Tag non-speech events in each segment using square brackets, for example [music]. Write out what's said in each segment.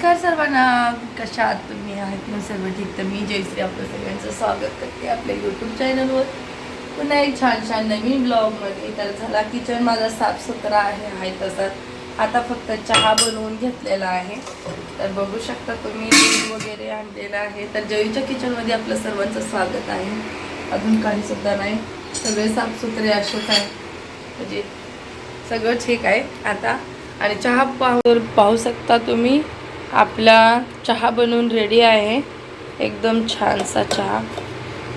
नमस्कार सर्वांना. कशा आहात तुम्ही? आहेत ना सर्व ठीक? तर मी जयश्री आपलं सगळ्यांचं स्वागत करते आपल्या यूट्यूब चॅनलवर पुन्हा एक छान छान नवीन ब्लॉगमध्ये तर झाला किचन माझा साफसुथरा आहे आहे तसा. आता फक्त चहा बनवून घेतलेला आहे. तर बघू शकता तुम्ही दूध वगैरे आणलेलं आहे. तर जयच्या किचनमध्ये आपलं सर्वांचं स्वागत आहे. अजून काहीसुद्धा नाही. सगळे साफसुथरे असेच आहे म्हणजे सगळं ठीक आहे आता. आणि चहा पाहू पाहू शकता तुम्ही. आपला चहा बनवून रेडी आहे. एकदम छानसा चहा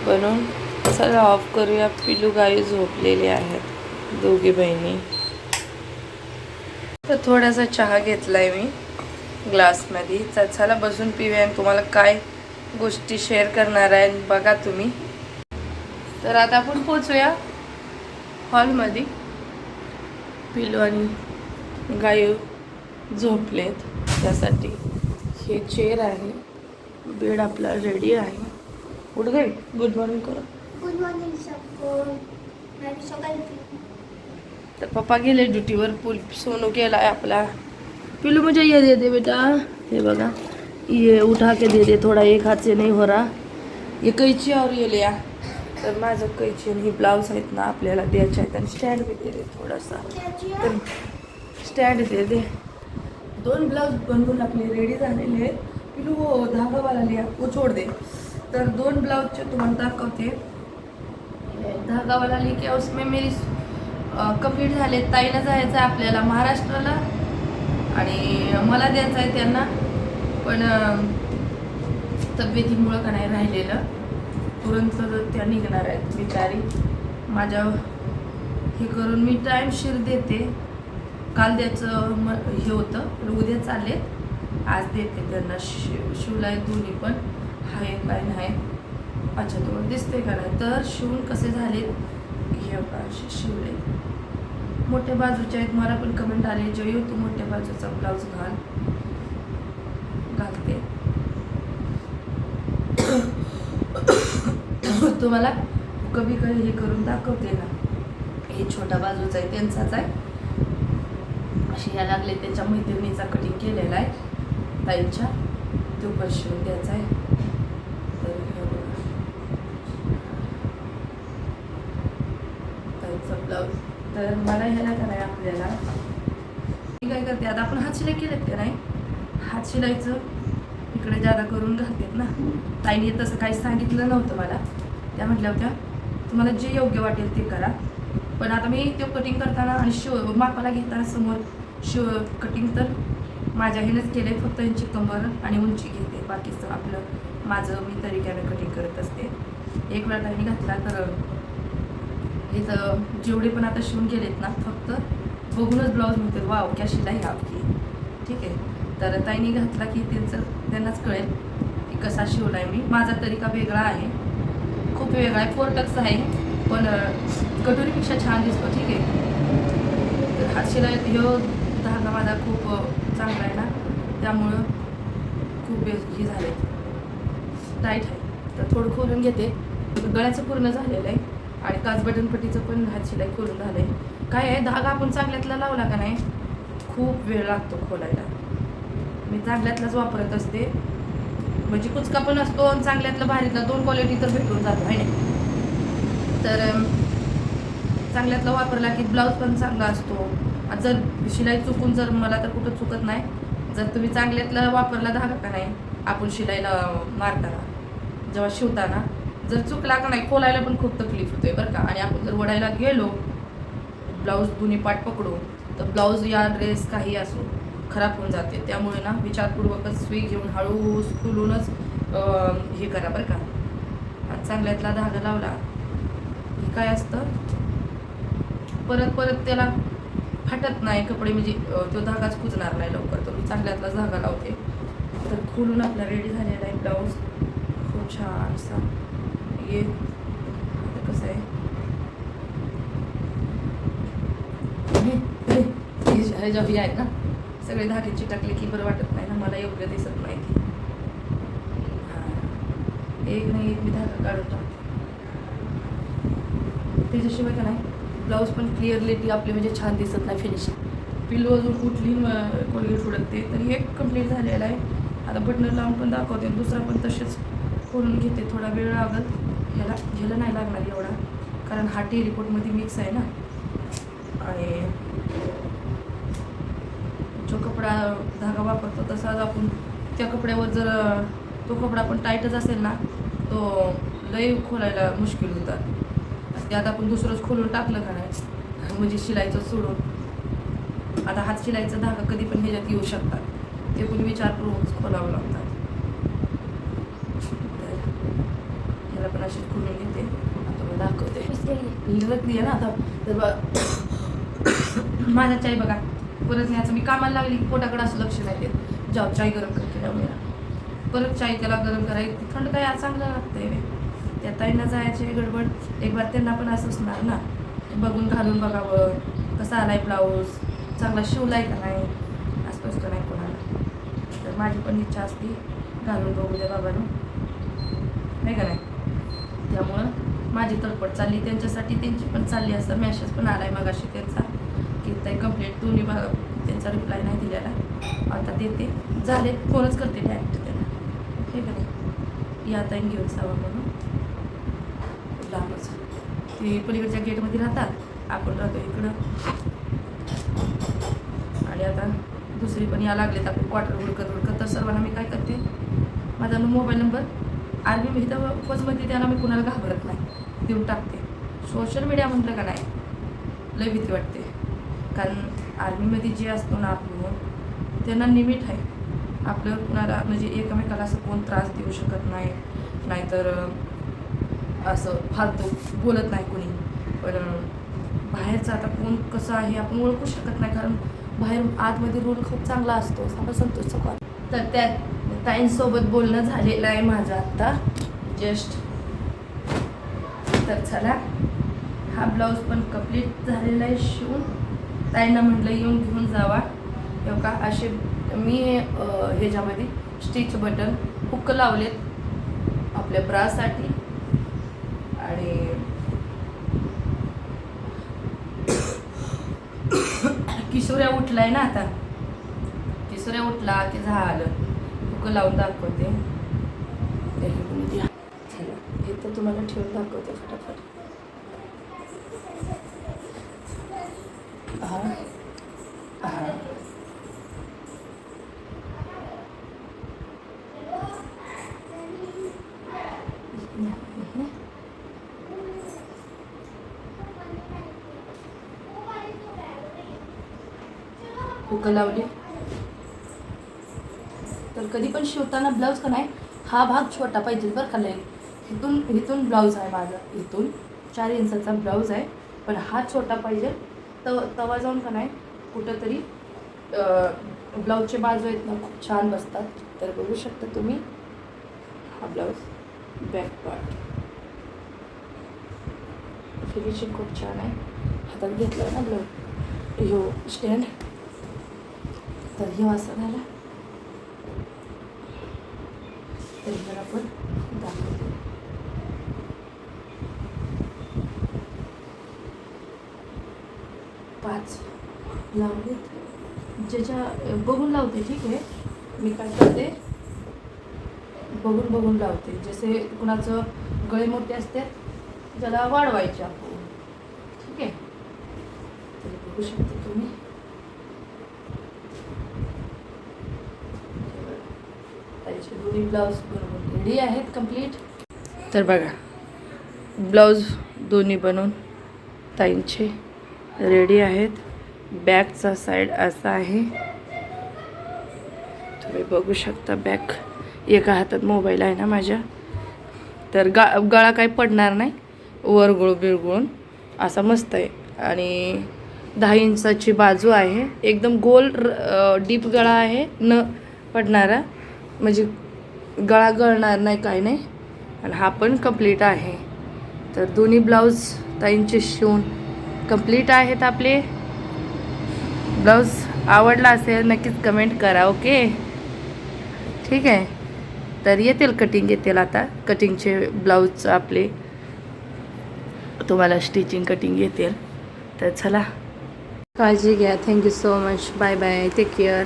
बनवून चला ऑफ करूया. पिलू गाई झोपलेली आहेत. दोघी बहिणी. तर थोडासा चहा घेतलाय मी ग्लासमध्ये तर चला बसून पिऊया आणि तुम्हाला काय गोष्टी शेअर करणार आहे बघा तुम्ही. तर आता आपण पोचूया हॉलमध्ये पिलू आणि गायू झोपलेत. त्यासाठी हे चेअर आहे. बेड आपला रेडी आहे. उठ गई गुड मॉर्निंग करा. गुड मॉर्निंग तर पप्पा गेले ड्युटीवर पुल सोनू केला आहे आपला. पिलू मुझे ये दे दे बेटा. हे बघा. ये उठा के दे दे. थोड़ा एक हाथ से नहीं हो रहा ये कैची और ये. लिया तर माझं कैची आणि ही ब्लाऊज आहेत ना आपल्याला द्यायचे आहेत. आणि स्टँड बी दे दे थोडासा. तर स्टँड दे दे. दोन ब्लाउज बनवून आपले रेडी झालेले आहेत. पिलू हो धागावाला लिया वो हो, छोड़ दे. तर दोन ब्लाउजचे तुम्हाला दाखवते. धागावाला लिह की उसमें मेरी कंप्लीट झाले. ताईला जायचं आहे आपल्याला महाराष्ट्राला. आणि मला द्यायचं आहे त्यांना. पण तब्येतीमुळं का नाही राहिलेलं. तुरंत त्या निघणार आहेत बिचारी. माझ्या हे करून मी टाईमशीर देते. काल द्यायचं म हे होतं उद्या चालले आज देते त्यांना शिव शिवलाय दोन्ही पण. आहे काय नाही अच्छा तुम्हाला दिसते का नाही? तर शिवून कसे झाले हे असे शिवले. मोठ्या बाजूचे आहेत. मला पण कमेंट आले. जयू तू मोठ्या बाजूचा ब्लाऊज घाल. घालते. [coughs] तुम्हाला कभी कधी हे करून दाखवते ना. हे छोटा बाजूचा आहे त्यांचाच आहे. अशी ह्या लागले त्याच्या मैत्रिणीचा कटिंग केलेला आहे. ताईच्या. तो पण शिवून द्यायचा आहे. तर ब्लाऊज तर मला ह्याला का आपल्याला. मी काय करते आता आपण हात शिलाई केलेत का नाही? हात शिलाईचं इकडे जादा करून घालतेत ना. ताईने तसं काही सांगितलं नव्हतं मला. त्या म्हटल्या होत्या तुम्हाला जे योग्य वाटेल ते करा. पण आता मी ते कटिंग करताना आणि शिव मापाला घेताना समोर शिव कटिंग तर माझ्या ह्यानेच केलं आहे फक्त यांची कंबर आणि उंची घेते. बाकीचं आपलं माझं मी तरीक्यानं कटिंग करत असते. एक वेळा त्यांनी घातला तर इथं जेवढे पण आता शिवून गेलेत ना फक्त बघूनच ब्लाऊज म्हणते वाव क्या शिलाई है ठीक आहे. तर ताईने घातला की त्यांचं त्यांनाच कळेल की कसा शिवलाय मी. माझा तरीका वेगळा आहे. खूप वेगळा आहे. फोर टक्स आहे. पण कटोरीपेक्षा छान दिसतो. ठीक आहे. हा शिलाई ह्यो धागा माझा खूप चांगला आहे ना? त्यामुळं खूप हे हे झाले टाईट आहे. तर थोडं खोलून घेते. गळ्याचं पूर्ण झालेलं आहे. आणि काच बटनपट्टीचं पण हात शिलाई खोलून झालं आहे काय आहे? धागा आपण चांगल्यातला लावला का नाही? खूप वेळ लागतो खोलायला. मी चांगल्यातलाच वापरत असते. म्हणजे कुचका पण असतो आणि चांगल्यातला भारीतला. दोन क्वालिटी तर भेटून जातो आहे नाही तर चांगल्यातला वापरला की ब्लाऊज पण चांगला असतो. जर शिलाई चुकून जर मला तर कुठं चुकत नाही. जर तुम्ही चांगल्यातला वापरला धागा का नाही. आपण शिलाईला मारताना जेव्हा शिवताना जर चुकला का नाही खोलायला पण खूप तकलीफ होते बरं का. आणि आपण जर वडायला गेलो ब्लाऊज दोन्ही पाठ पकडू तर ब्लाऊज या ड्रेस काही असो खराब होऊन जाते. त्यामुळे ना विचारपूर्वकच सुई घेऊन हळूहळू खुलूनच हे करा बरं का. चांगल्यातला धागा लावला हे काय असतं? परत परत त्याला फाटत नाही कपडे म्हणजे तो धागाच कुजणार नाही लवकर. तर मी चांगल्यातलाच धागा लावते. तर खोलून आपला रेडी झालेला आहे ब्लाऊज खूप छानसा ये आता कसं आहे? हे- हे- आहे ना सगळे धागे चिटकले की बरं वाटत नाही ना मला योग्य दिसत नाही ती. हां. एक नाही एक मी धागा काढून टाकते. त्याच्याशिवाय का नाही? ब्लाऊज पण क्लिअरली ती आपली म्हणजे छान दिसत नाही फिनिशिंग पिल्लू अजून कुठली कोलगेट उडकते तर एक कंप्लीट झालेला आहे. आता बटनर लावून पण दाखवते दुसरा पण तसेच करून घेते. थोडा वेळ लागल ह्याला ह्याला नाही लागणार एवढा कारण हा टी रिपोर्टमध्ये मिक्स आहे ना. आणि जो कपडा धागा वापरतो तसाच आपण त्या कपड्यावर जर तो कपडा पण टाईटच असेल ना तो लई खोलायला मुश्किल होतात. त्यात आपण दुसरंच खोलून टाकलं का नाही? म्हणजे शिलाईचं सोडून. आता हात शिलाईचा धागा कधी पण ह्याच्यात येऊ शकतात. ते पण विचारपूर्वक खोलावं लागतात. तर ह्याला पण अशीच खोलून घेते. आता मी दाखवते. आहे ना आता. तर बा- माझा चाय बघा. परत न्यायचं मी कामाला लागली पोटाकडे असं लक्ष नाही देत. जाऊ चाय गरम करते परत चाय त्याला गरम करायची थंड काय चांगलं लागतंय. त्या ताईंना जायची गडबड एक बार त्यांना पण असं असणार ना. बघून घालून बघावं कसा आलाय ब्लाऊज चांगला शिवलाय का नाही असं असतं नाही कोणाला. तर माझी पण इच्छा असते घालून बघू द्या बाबांनो. नाही का नाही? त्यामुळं माझी तडपड चालली त्यांच्यासाठी त्यांची पण चालली असं मॅसेज पण आलाय मगाशी त्यांचा की ते कंप्लीट दोन्ही भाग त्यांचा रिप्लाय नाही दिलेला. आता देते. झाले फोनच करते डायरेक्ट त्यांना हे का नाही? या ताईन घेऊन जावं म्हणून. ते पलीकडच्या गेटमध्ये राहतात आपण राहतो इकडं. आणि आता दुसरी पण या लागलेत आपण क्वार्टर हुडकत हुडकत तर सर्वांना मी काय करते माझा मोबाईल नंबर आर्मी मी तर फर्स्टमध्ये त्याला मी कुणाला घाबरत नाही देऊन टाकते. सोशल मीडिया म्हटलं का नाही लय भीती वाटते. कारण आर्मीमध्ये जे असतो ना आपण त्यांना लिमिट आहे. आपलं कुणाला म्हणजे एकमेकाला असं कोण त्रास देऊ शकत नाही. नाहीतर असं फालतू बोलत नाही कोणी. पण बाहेरचं आता कोण कसं आहे आपण ओळखू शकत नाही. कारण बाहेर आतमध्ये रोल खूप चांगला असतो. सांगा संतोष चौकात तर त्या ताईंसोबत बोलणं झालेलं आहे माझं आत्ता जस्ट तर चला. हा ब्लाऊज पण कंप्लीट झालेला आहे शिवून. ताईंना म्हटलं येऊन घेऊन जावा. तेव्हा का असे मी ह्याच्यामध्ये स्टिच बटन हुक लावलेत आपल्या ब्रासाठी आणि किशोऱ्या उठलाय ना आता. किशोऱ्या उठला की झालं. फुकं लावून दाखवते. इथं तुम्हाला ठेवून दाखवते फटाफट. हा हा हुक लावली. तर कधी पण शिवताना ब्लाऊज का नाही हा भाग छोटा पाहिजे बरं का लय इथून इथून ब्लाऊज आहे माझा. इथून चार इंचाचा ब्लाऊज आहे पण हा छोटा पाहिजे. तव तवा जाऊन का नाही कुठंतरी ब्लाऊजचे बाजू आहेत ना खूप छान बसतात. तर बघू शकता तुम्ही हा ब्लाऊज बॅक पार्ट फिनिशिंग खूप छान आहे. हातात घेतलं ना ब्लाऊज. ह्यो स्टँड तर ह्यो असा झाला तर जर आपण दाखवतो. पाच लावलेत ज्याच्या बघून लावते ठीक आहे. मी काय करते? बघून बघून लावते. जसे कुणाचं गळे मोठे असतात ज्याला वाढवायचे आपण. ठीक आहे? तरी बघू शकता तुम्ही. त्याचे दोन्ही ब्लाऊज बरोबर रेडी आहेत कंप्लीट तर बघा ब्लाऊज दोन्ही बनवून ताईंचे रेडी आहेत. बॅकचा साईड असा आहे. तुम्ही बघू शकता बॅक एका हातात मोबाईल आहे ना माझ्या. तर गा गळा काही पडणार नाही. वरगुळ बिळगुळून असा मस्त आहे. आणि दहा इंचाची बाजू आहे. एकदम गोल डीप गळा आहे. न पडणारा. म्हणजे गळा गळणार नाही काय नाही. आणि हा पण कंप्लीट आहे. तर दोन्ही ब्लाऊज ताईंचे शिवून कंप्लीट आहेत आपले. ब्लाऊज आवडला असेल नक्कीच कमेंट करा ओके ठीक आहे. तर येतील कटिंग येतील आता. कटिंगचे ब्लाऊज आपले. तुम्हाला स्टिचिंग कटिंग येतील. तर चला. काळजी घ्या. Thank you so much bye bye take care